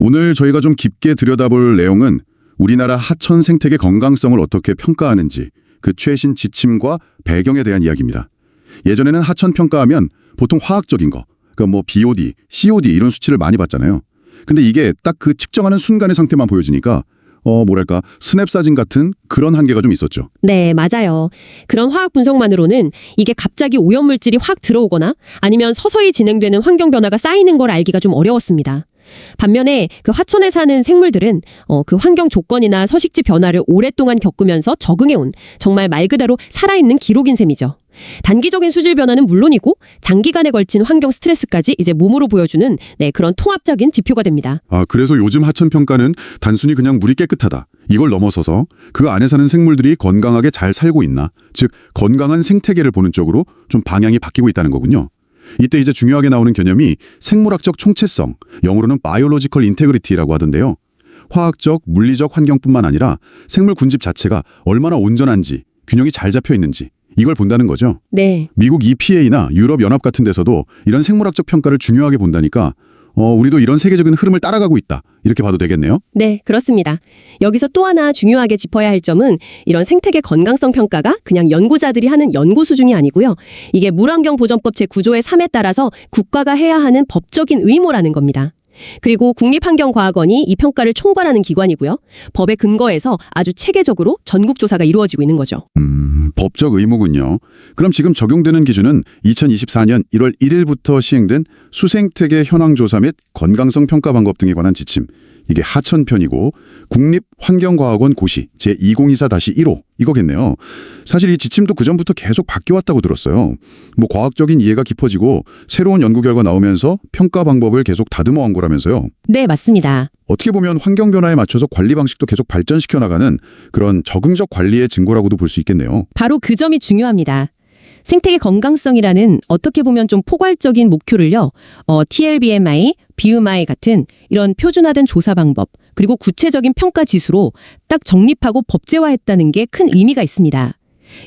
오늘 저희가 좀 깊게 들여다볼 내용은 우리나라 하천 생태계 건강성을 어떻게 평가하는지 그 최신 지침과 배경에 대한 이야기입니다. 예전에는 하천 평가하면 보통 화학적인 거, 그러니까 뭐 BOD, COD 이런 수치를 많이 봤잖아요. 근데 이게 딱 그 측정하는 순간의 상태만 보여주니까 어 뭐랄까 스냅 사진 같은 그런 한계가 좀 있었죠. 네, 맞아요. 그런 화학 분석만으로는 이게 갑자기 오염물질이 확 들어오거나 아니면 서서히 진행되는 환경 변화가 쌓이는 걸 알기가 좀 어려웠습니다. 반면에 그 하천에 사는 생물들은 어, 그 환경 조건이나 서식지 변화를 오랫동안 겪으면서 적응해온 정말 말 그대로 살아있는 기록인 셈이죠. 단기적인 수질 변화는 물론이고 장기간에 걸친 환경 스트레스까지 이제 몸으로 보여주는 네, 그런 통합적인 지표가 됩니다. 아 그래서 요즘 하천 평가는 단순히 그냥 물이 깨끗하다 이걸 넘어서서 그 안에 사는 생물들이 건강하게 잘 살고 있나, 즉 건강한 생태계를 보는 쪽으로 좀 방향이 바뀌고 있다는 거군요. 이때 이제 중요하게 나오는 개념이 생물학적 총체성, 영어로는 biological integrity라고 하던데요. 화학적, 물리적 환경뿐만 아니라 생물 군집 자체가 얼마나 온전한지, 균형이 잘 잡혀 있는지 이걸 본다는 거죠. 네, 미국 EPA나 유럽 연합 같은 데서도 이런 생물학적 평가를 중요하게 본다니까 어, 우리도 이런 세계적인 흐름을 따라가고 있다. 이렇게 봐도 되겠네요. 네, 그렇습니다. 여기서 또 하나 중요하게 짚어야 할 점은 이런 생태계 건강성 평가가 그냥 연구자들이 하는 연구 수준이 아니고요. 이게 물환경 보전법 제9조의 3에 따라서 국가가 해야 하는 법적인 의무라는 겁니다. 그리고 국립환경과학원이 이 평가를 총괄하는 기관이고요. 법에 근거해서 아주 체계적으로 전국조사가 이루어지고 있는 거죠. 음, 법적 의무군요. 그럼 지금 적용되는 기준은 2024년 1월 1일부터 시행된 수생태계 현황조사 및 건강성 평가 방법 등에 관한 지침. 이게 하천편이고 국립환경과학원 고시 제2024-1호 이거겠네요. 사실 이 지침도 그전부터 계속 바뀌어왔다고 들었어요. 뭐 과학적인 이해가 깊어지고 새로운 연구 결과 나오면서 평가 방법을 계속 다듬어 온 거라면서요. 네, 맞습니다. 어떻게 보면 환경 변화에 맞춰서 관리 방식도 계속 발전시켜 나가는 그런 적응적 관리의 증거라고도 볼 수 있겠네요. 바로 그 점이 중요합니다. 생태계 건강성이라는 어떻게 보면 좀 포괄적인 목표를요, 어, TLBMI, BMI 같은 이런 표준화된 조사 방법, 그리고 구체적인 평가 지수로 딱 정립하고 법제화했다는 게 큰 의미가 있습니다.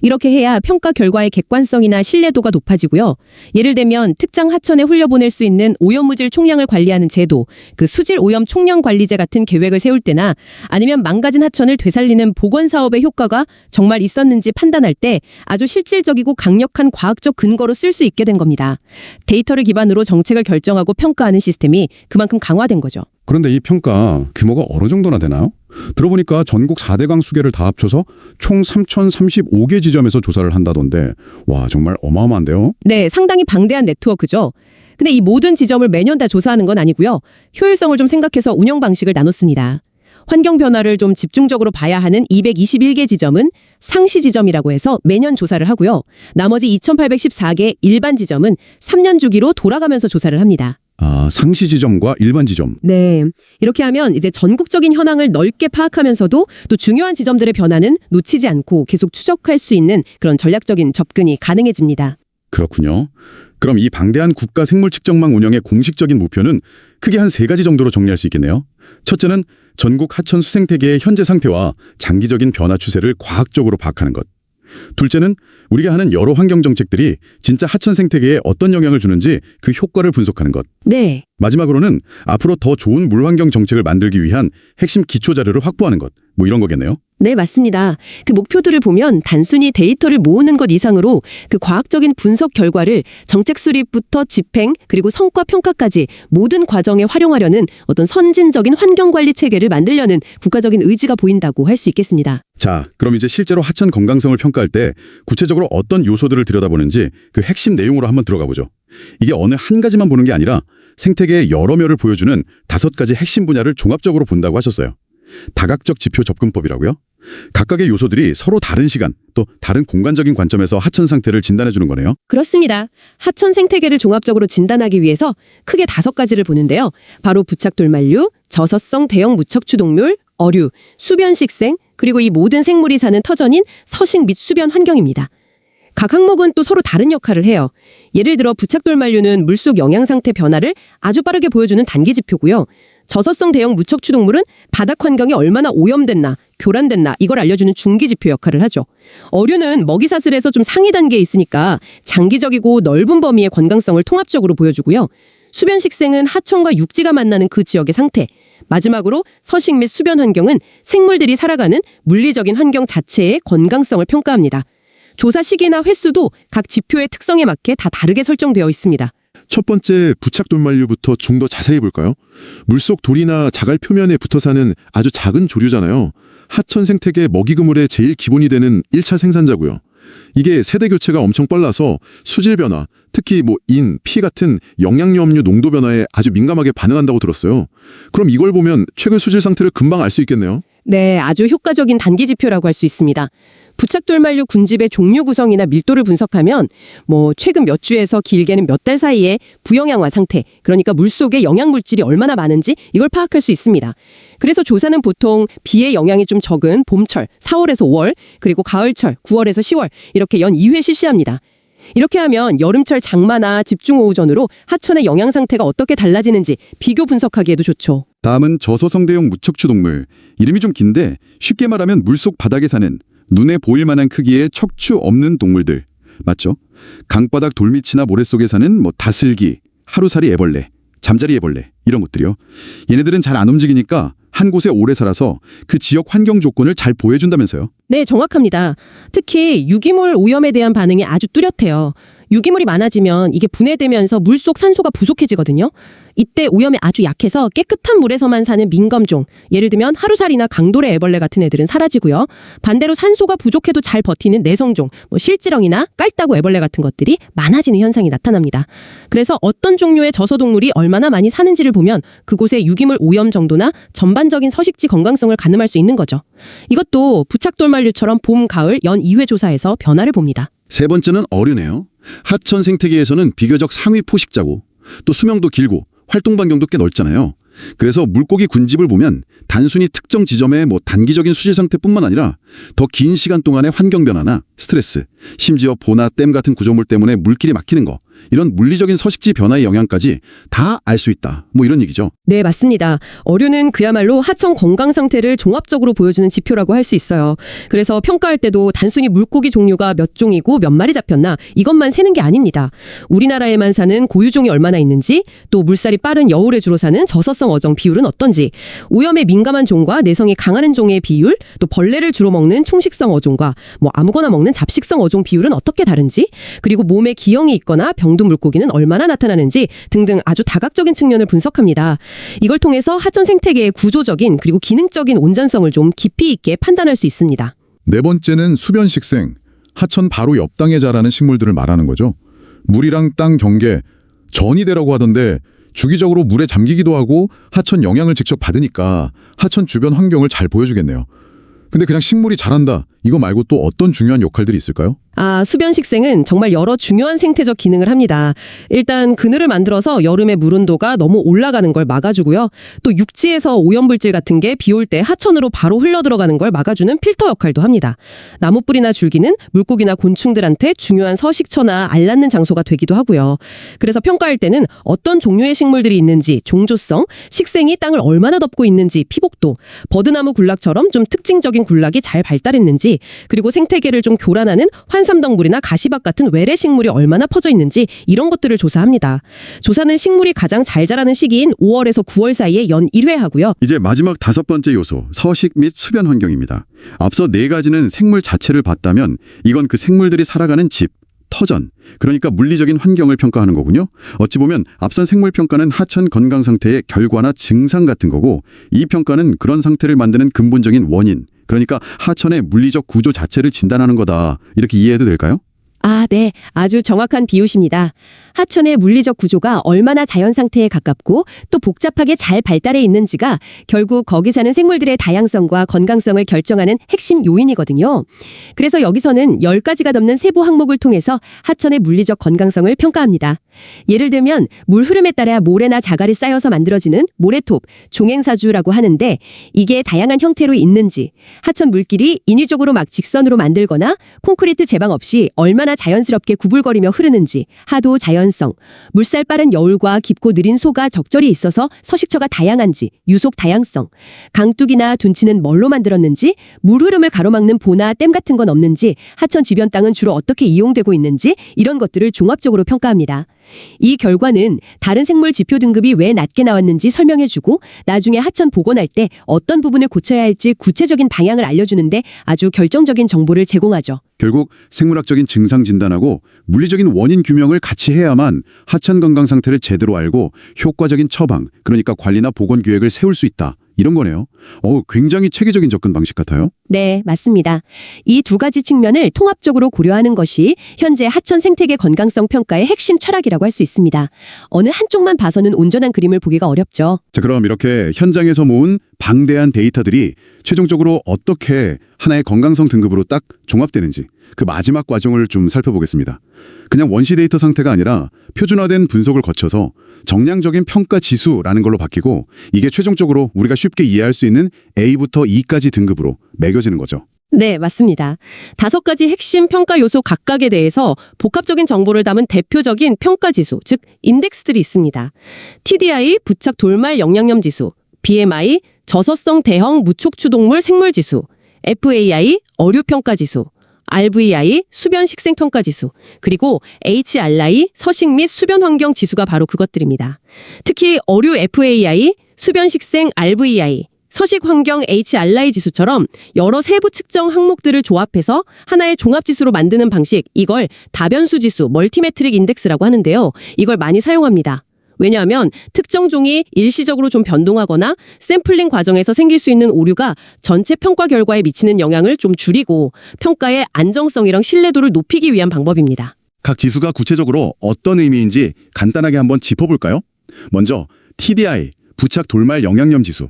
이렇게 해야 평가 결과의 객관성이나 신뢰도가 높아지고요. 예를 들면 특정 하천에 흘려보낼 수 있는 오염물질 총량을 관리하는 제도, 그 수질 오염 총량 관리제 같은 계획을 세울 때나 아니면 망가진 하천을 되살리는 보건 사업의 효과가 정말 있었는지 판단할 때 아주 실질적이고 강력한 과학적 근거로 쓸 수 있게 된 겁니다. 데이터를 기반으로 정책을 결정하고 평가하는 시스템이 그만큼 강화된 거죠. 그런데 이 평가 규모가 어느 정도나 되나요? 들어보니까 전국 4대강 수계를 다 합쳐서 총 3,035개 지점에서 조사를 한다던데 와 정말 어마어마한데요? 네, 상당히 방대한 네트워크죠. 근데 이 모든 지점을 매년 다 조사하는 건 아니고요. 효율성을 좀 생각해서 운영 방식을 나눴습니다. 환경 변화를 좀 집중적으로 봐야 하는 221개 지점은 상시 지점이라고 해서 매년 조사를 하고요. 나머지 2,814개 일반 지점은 3년 주기로 돌아가면서 조사를 합니다. 아 상시 지점과 일반 지점 네. 이렇게 하면 이제 전국적인 현황을 넓게 파악하면서도 또 중요한 지점들의 변화는 놓치지 않고 계속 추적할 수 있는 그런 전략적인 접근이 가능해집니다. 그렇군요. 그럼 이 방대한 국가 생물 측정망 운영의 공식적인 목표는 크게 한 세 가지 정도로 정리할 수 있겠네요. 첫째는 전국 하천 수생태계의 현재 상태와 장기적인 변화 추세를 과학적으로 파악하는 것. 둘째는 우리가 하는 여러 환경 정책들이 진짜 하천 생태계에 어떤 영향을 주는지 그 효과를 분석하는 것. 네. 마지막으로는 앞으로 더 좋은 물환경 정책을 만들기 위한 핵심 기초 자료를 확보하는 것. 뭐 이런 거겠네요. 네, 맞습니다. 그 목표들을 보면 단순히 데이터를 모으는 것 이상으로 그 과학적인 분석 결과를 정책 수립부터 집행 그리고 성과 평가까지 모든 과정에 활용하려는 어떤 선진적인 환경 관리 체계를 만들려는 국가적인 의지가 보인다고 할 수 있겠습니다. 자, 그럼 이제 실제로 하천 건강성을 평가할 때 구체적으로 어떤 요소들을 들여다보는지 그 핵심 내용으로 한번 들어가 보죠. 이게 어느 한 가지만 보는 게 아니라 생태계의 여러 면을 보여주는 다섯 가지 핵심 분야를 종합적으로 본다고 하셨어요. 다각적 지표 접근법이라고요? 각각의 요소들이 서로 다른 시간, 또 다른 공간적인 관점에서 하천 상태를 진단해 주는 거네요. 그렇습니다. 하천 생태계를 종합적으로 진단하기 위해서 크게 다섯 가지를 보는데요. 바로 부착돌만류, 저서성 대형 무척추 동물, 어류, 수변 식생, 그리고 이 모든 생물이 사는 터전인 서식 및 수변 환경입니다. 각 항목은 또 서로 다른 역할을 해요. 예를 들어 부착돌만류는 물속 영양 상태 변화를 아주 빠르게 보여주는 단기 지표고요. 저서성 대형 무척 추동물은 바닥 환경이 얼마나 오염됐나, 교란됐나 이걸 알려주는 중기 지표 역할을 하죠. 어류는 먹이 사슬에서 좀 상위 단계에 있으니까 장기적이고 넓은 범위의 건강성을 통합적으로 보여주고요. 수변 식생은 하천과 육지가 만나는 그 지역의 상태, 마지막으로 서식 및 수변 환경은 생물들이 살아가는 물리적인 환경 자체의 건강성을 평가합니다. 조사 시기나 횟수도 각 지표의 특성에 맞게 다 다르게 설정되어 있습니다. 첫 번째 부착 돌만류부터 좀 더 자세히 볼까요? 물속 돌이나 자갈 표면에 붙어 사는 아주 작은 조류잖아요. 하천 생태계 먹이 그물의 제일 기본이 되는 1차 생산자고요. 이게 세대 교체가 엄청 빨라서 수질 변화, 특히 뭐 인, 피 같은 영양염류 농도 변화에 아주 민감하게 반응한다고 들었어요. 그럼 이걸 보면 최근 수질 상태를 금방 알 수 있겠네요. 네, 아주 효과적인 단기 지표라고 할 수 있습니다. 부착돌만류 군집의 종류 구성이나 밀도를 분석하면 뭐 최근 몇 주에서 길게는 몇 달 사이에 부영양화 상태, 그러니까 물속에 영양 물질이 얼마나 많은지 이걸 파악할 수 있습니다. 그래서 조사는 보통 비의 영향이 좀 적은 봄철 4월에서 5월, 그리고 가을철 9월에서 10월 이렇게 연 2회 실시합니다. 이렇게 하면 여름철 장마나 집중호우전으로 하천의 영양 상태가 어떻게 달라지는지 비교 분석하기에도 좋죠. 다음은 저소성 대형 무척추 동물. 이름이 좀 긴데 쉽게 말하면 물속 바닥에 사는 눈에 보일 만한 크기의 척추 없는 동물들. 맞죠? 강바닥 돌밑이나 모래 속에 사는 뭐 다슬기, 하루살이 애벌레, 잠자리 애벌레 이런 것들이요. 얘네들은 잘 안 움직이니까 한 곳에 오래 살아서 그 지역 환경 조건을 잘 보여준다면서요. 네, 정확합니다. 특히 유기물 오염에 대한 반응이 아주 뚜렷해요. 유기물이 많아지면 이게 분해되면서 물속 산소가 부족해지거든요. 이때 오염에 아주 약해서 깨끗한 물에서만 사는 민검종, 예를 들면 하루살이나 강도래 애벌레 같은 애들은 사라지고요. 반대로 산소가 부족해도 잘 버티는 내성종, 뭐 실지렁이나 깔따구 애벌레 같은 것들이 많아지는 현상이 나타납니다. 그래서 어떤 종류의 저소동물이 얼마나 많이 사는지를 보면 그곳의 유기물 오염 정도나 전반적인 서식지 건강성을 가늠할 수 있는 거죠. 이것도 부착돌만류처럼 봄, 가을 연 2회 조사에서 변화를 봅니다. 세 번째는 어류네요. 하천 생태계에서는 비교적 상위 포식자고 또 수명도 길고 활동 반경도 꽤 넓잖아요. 그래서 물고기 군집을 보면 단순히 특정 지점의 뭐 단기적인 수질 상태뿐만 아니라 더 긴 시간 동안의 환경 변화나 스트레스, 심지어 보나 댐 같은 구조물 때문에 물길이 막히는 거 이런 물리적인 서식지 변화의 영향까지 다 알 수 있다. 뭐 이런 얘기죠. 네, 맞습니다. 어류는 그야말로 하천 건강 상태를 종합적으로 보여주는 지표라고 할 수 있어요. 그래서 평가할 때도 단순히 물고기 종류가 몇 종이고 몇 마리 잡혔나 이것만 세는 게 아닙니다. 우리나라에만 사는 고유종이 얼마나 있는지, 또 물살이 빠른 여울에 주로 사는 저서성 어종 비율은 어떤지, 오염에 민감한 종과 내성이 강한 종의 비율, 또 벌레를 주로 먹는 충식성 어종과 뭐 아무거나 먹는 잡식성 어종 비율은 어떻게 다른지, 그리고 몸에 기형이 있거나 병든 물고기는 얼마나 나타나는지 등등 아주 다각적인 측면을 분석합니다. 이걸 통해서 하천 생태계의 구조적인 그리고 기능적인 온전성을 좀 깊이 있게 판단할 수 있습니다. 네 번째는 수변 식생. 하천 바로 옆 땅에 자라는 식물들을 말하는 거죠. 물이랑 땅 경계, 전이 되라고 하던데 주기적으로 물에 잠기기도 하고 하천 영향을 직접 받으니까 하천 주변 환경을 잘 보여주겠네요. 근데 그냥 식물이 자란다. 이거 말고 또 어떤 중요한 역할들이 있을까요? 아, 수변 식생은 정말 여러 중요한 생태적 기능을 합니다. 일단 그늘을 만들어서 여름에 물 온도가 너무 올라가는 걸 막아주고요. 또 육지에서 오염물질 같은 게 비 올 때 하천으로 바로 흘러 들어가는 걸 막아주는 필터 역할도 합니다. 나무뿌리나 줄기는 물고기나 곤충들한테 중요한 서식처나 알 낳는 장소가 되기도 하고요. 그래서 평가할 때는 어떤 종류의 식물들이 있는지, 종조성, 식생이 땅을 얼마나 덮고 있는지, 피복도, 버드나무 군락처럼 좀 특징적인 군락이 잘 발달했는지, 그리고 생태계를 좀 교란하는 환 삼덩굴이나 가시박 같은 외래 식물이 얼마나 퍼져 있는지 이런 것들을 조사합니다. 조사는 식물이 가장 잘 자라는 시기인 5월에서 9월 사이에 연 1회 하고요. 이제 마지막 다섯 번째 요소, 서식 및 수변 환경입니다. 앞서 네 가지는 생물 자체를 봤다면 이건 그 생물들이 살아가는 집, 터전, 그러니까 물리적인 환경을 평가하는 거군요. 어찌 보면 앞선 생물 평가는 하천 건강 상태의 결과나 증상 같은 거고 이 평가는 그런 상태를 만드는 근본적인 원인, 그러니까 하천의 물리적 구조 자체를 진단하는 거다. 이렇게 이해해도 될까요? 아, 네. 아주 정확한 비유십니다. 하천의 물리적 구조가 얼마나 자연 상태에 가깝고 또 복잡하게 잘 발달해 있는지가 결국 거기 사는 생물들의 다양성과 건강성을 결정하는 핵심 요인이거든요. 그래서 여기서는 10가지가 넘는 세부 항목을 통해서 하천의 물리적 건강성을 평가합니다. 예를 들면 물 흐름에 따라 모래나 자갈이 쌓여서 만들어지는 모래톱, 종행사주라고 하는데 이게 다양한 형태로 있는지, 하천 물길이 인위적으로 막 직선으로 만들거나 콘크리트 제방 없이 얼마나 자연스럽게 구불거리며 흐르는지, 하도 자연성, 물살 빠른 여울과 깊고 느린 소가 적절히 있어서 서식처가 다양한지, 유속 다양성, 강둑이나 둔치는 뭘로 만들었는지, 물 흐름을 가로막는 보나 댐 같은 건 없는지, 하천 지변 땅은 주로 어떻게 이용되고 있는지 이런 것들을 종합적으로 평가합니다. 이 결과는 다른 생물 지표 등급이 왜 낮게 나왔는지 설명해주고 나중에 하천 복원할 때 어떤 부분을 고쳐야 할지 구체적인 방향을 알려주는데 아주 결정적인 정보를 제공하죠. 결국 생물학적인 증상 진단하고 물리적인 원인 규명을 같이 해야만 하천 건강 상태를 제대로 알고 효과적인 처방, 그러니까 관리나 보건 계획을 세울 수 있다. 이런 거네요. 어, 굉장히 체계적인 접근 방식 같아요. 네, 맞습니다. 이 두 가지 측면을 통합적으로 고려하는 것이 현재 하천 생태계 건강성 평가의 핵심 철학이라고 할 수 있습니다. 어느 한쪽만 봐서는 온전한 그림을 보기가 어렵죠. 자, 그럼 이렇게 현장에서 모은 방대한 데이터들이 최종적으로 어떻게 하나의 건강성 등급으로 딱 종합되는지 그 마지막 과정을 좀 살펴보겠습니다. 그냥 원시 데이터 상태가 아니라 표준화된 분석을 거쳐서 정량적인 평가 지수라는 걸로 바뀌고 이게 최종적으로 우리가 쉽게 이해할 수 있는 A부터 E까지 등급으로 매겨지는 거죠. 네, 맞습니다. 다섯 가지 핵심 평가 요소 각각에 대해서 복합적인 정보를 담은 대표적인 평가 지수, 즉 인덱스들이 있습니다. TDI 부착 돌말 영양염 지수, BMI 저서성 대형 무촉추동물 생물 지수, FAI 어류 평가 지수, RVI 수변 식생 평가 지수, 그리고 HRI 서식 및 수변 환경 지수가 바로 그것들입니다. 특히 어류 FAI, 수변 식생 RVI, 서식 환경 HRI 지수처럼 여러 세부 측정 항목들을 조합해서 하나의 종합 지수로 만드는 방식, 이걸 다변수 지수, 멀티메트릭 인덱스라고 하는데요. 이걸 많이 사용합니다. 왜냐하면 특정 종이 일시적으로 좀 변동하거나 샘플링 과정에서 생길 수 있는 오류가 전체 평가 결과에 미치는 영향을 좀 줄이고 평가의 안정성이랑 신뢰도를 높이기 위한 방법입니다. 각 지수가 구체적으로 어떤 의미인지 간단하게 한번 짚어볼까요? 먼저 TDI, 부착 돌말 영양염 지수.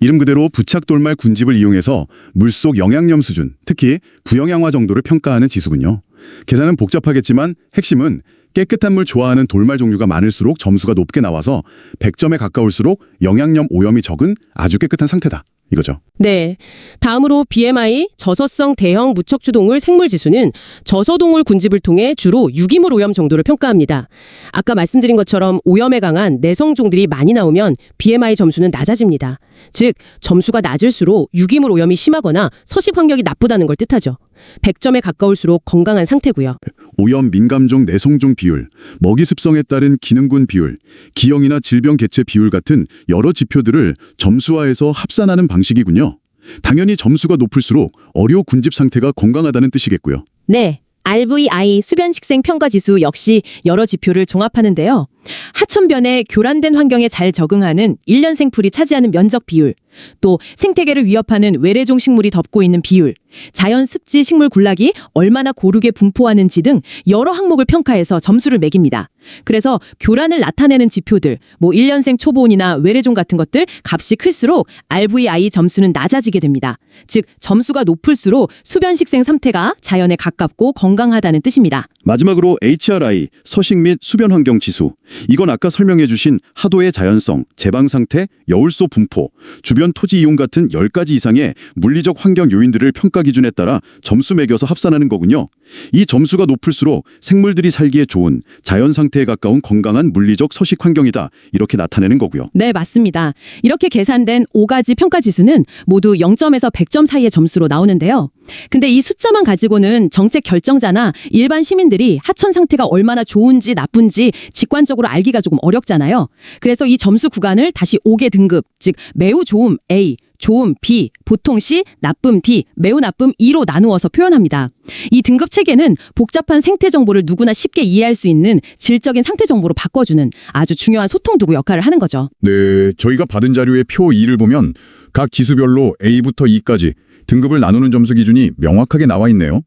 이름 그대로 부착 돌말 군집을 이용해서 물속 영양염 수준, 특히 부영양화 정도를 평가하는 지수군요. 계산은 복잡하겠지만 핵심은 깨끗한 물 좋아하는 돌말 종류가 많을수록 점수가 높게 나와서 100점에 가까울수록 영양염 오염이 적은 아주 깨끗한 상태다. 이거죠. 네. 다음으로 BMI 저서성 대형 무척추동물 생물 지수는 저서동물 군집을 통해 주로 유기물 오염 정도를 평가합니다. 아까 말씀드린 것처럼 오염에 강한 내성종들이 많이 나오면 BMI 점수는 낮아집니다. 즉 점수가 낮을수록 유기물 오염이 심하거나 서식 환경이 나쁘다는 걸 뜻하죠. 100점에 가까울수록 건강한 상태고요. 오염 민감종 내성종 비율, 먹이 습성에 따른 기능군 비율, 기형이나 질병 개체 비율 같은 여러 지표들을 점수화해서 합산하는 방식이군요. 당연히 점수가 높을수록 어류 군집 상태가 건강하다는 뜻이겠고요. 네. RVI 수변식생 평가지수 역시 여러 지표를 종합하는데요. 하천변에 교란된 환경에 잘 적응하는 일년 생 풀이 차지하는 면적 비율, 또 생태계를 위협하는 외래종 식물이 덮고 있는 비율, 자연 습지 식물 군락이 얼마나 고르게 분포하는지 등 여러 항목을 평가해서 점수를 매깁니다. 그래서 교란을 나타내는 지표들, 뭐 일년생 초보온이나 외래종 같은 것들 값이 클수록 RVI 점수는 낮아지게 됩니다. 즉 점수가 높을수록 수변식생 상태가 자연에 가깝고 건강하다는 뜻입니다. 마지막으로 HRI, 서식 및 수변 환경 지수. 이건 아까 설명해 주신 하도의 자연성, 제방 상태, 여울소 분포, 주변 토지 이용 같은 10가지 이상의 물리적 환경 요인들을 평가 기준에 따라 점수 매겨서 합산하는 거군요. 이 점수가 높을수록 생물들이 살기에 좋은 자연 상태에 가까운 건강한 물리적 서식 환경이다. 이렇게 나타내는 거고요. 네, 맞습니다. 이렇게 계산된 5가지 평가 지수는 모두 0점에서 100점 사이의 점수로 나오는데요. 근데 이 숫자만 가지고는 정책 결정자나 일반 시민들이 하천 상태가 얼마나 좋은지 나쁜지 직관적으로 알기가 조금 어렵잖아요. 그래서 이 점수 구간을 다시 5개 등급, 즉 매우 좋음 A, 좋음 B, 보통 C, 나쁨 D, 매우 나쁨 E로 나누어서 표현합니다. 이 등급 체계는 복잡한 생태 정보를 누구나 쉽게 이해할 수 있는 질적인 상태 정보로 바꿔주는 아주 중요한 소통 도구 역할을 하는 거죠. 네, 저희가 받은 자료의 표 2를 보면 각 지수별로 A부터 E까지 등급을 나누는 점수 기준이 명확하게 나와 있네요.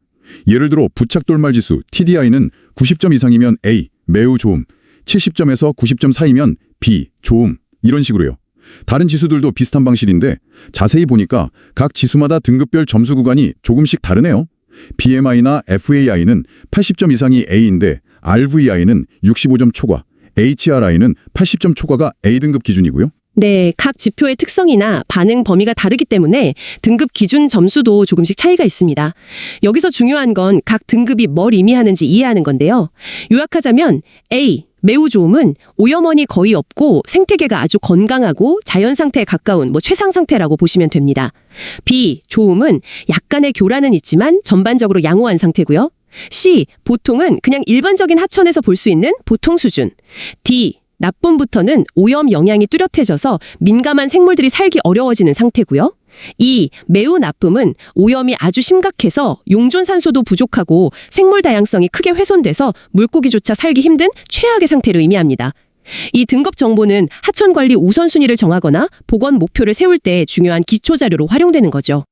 예를 들어 부착 돌말 지수 TDI는 90점 이상이면 A, 매우 좋음, 70점에서 90점 사이면 B, 좋음 이런 식으로요. 다른 지수들도 비슷한 방식인데 자세히 보니까 각 지수마다 등급별 점수 구간이 조금씩 다르네요. BMI나 FAI는 80점 이상이 A인데 RVI는 65점 초과, HRI는 80점 초과가 A등급 기준이고요. 네, 각 지표의 특성이나 반응 범위가 다르기 때문에 등급 기준 점수도 조금씩 차이가 있습니다. 여기서 중요한 건 각 등급이 뭘 의미하는지 이해하는 건데요. 요약하자면 A, 매우 좋음은 오염원이 거의 없고 생태계가 아주 건강하고 자연 상태에 가까운 뭐 최상 상태라고 보시면 됩니다. B, 좋음은 약간의 교란은 있지만 전반적으로 양호한 상태고요. C. 보통은 그냥 일반적인 하천에서 볼 수 있는 보통 수준. D. 나쁨부터는 오염 영향이 뚜렷해져서 민감한 생물들이 살기 어려워지는 상태고요. 2. 매우 나쁨은 오염이 아주 심각해서 용존 산소도 부족하고 생물 다양성이 크게 훼손돼서 물고기조차 살기 힘든 최악의 상태를 의미합니다. 이 등급 정보는 하천 관리 우선순위를 정하거나 보건 목표를 세울 때 중요한 기초 자료로 활용되는 거죠.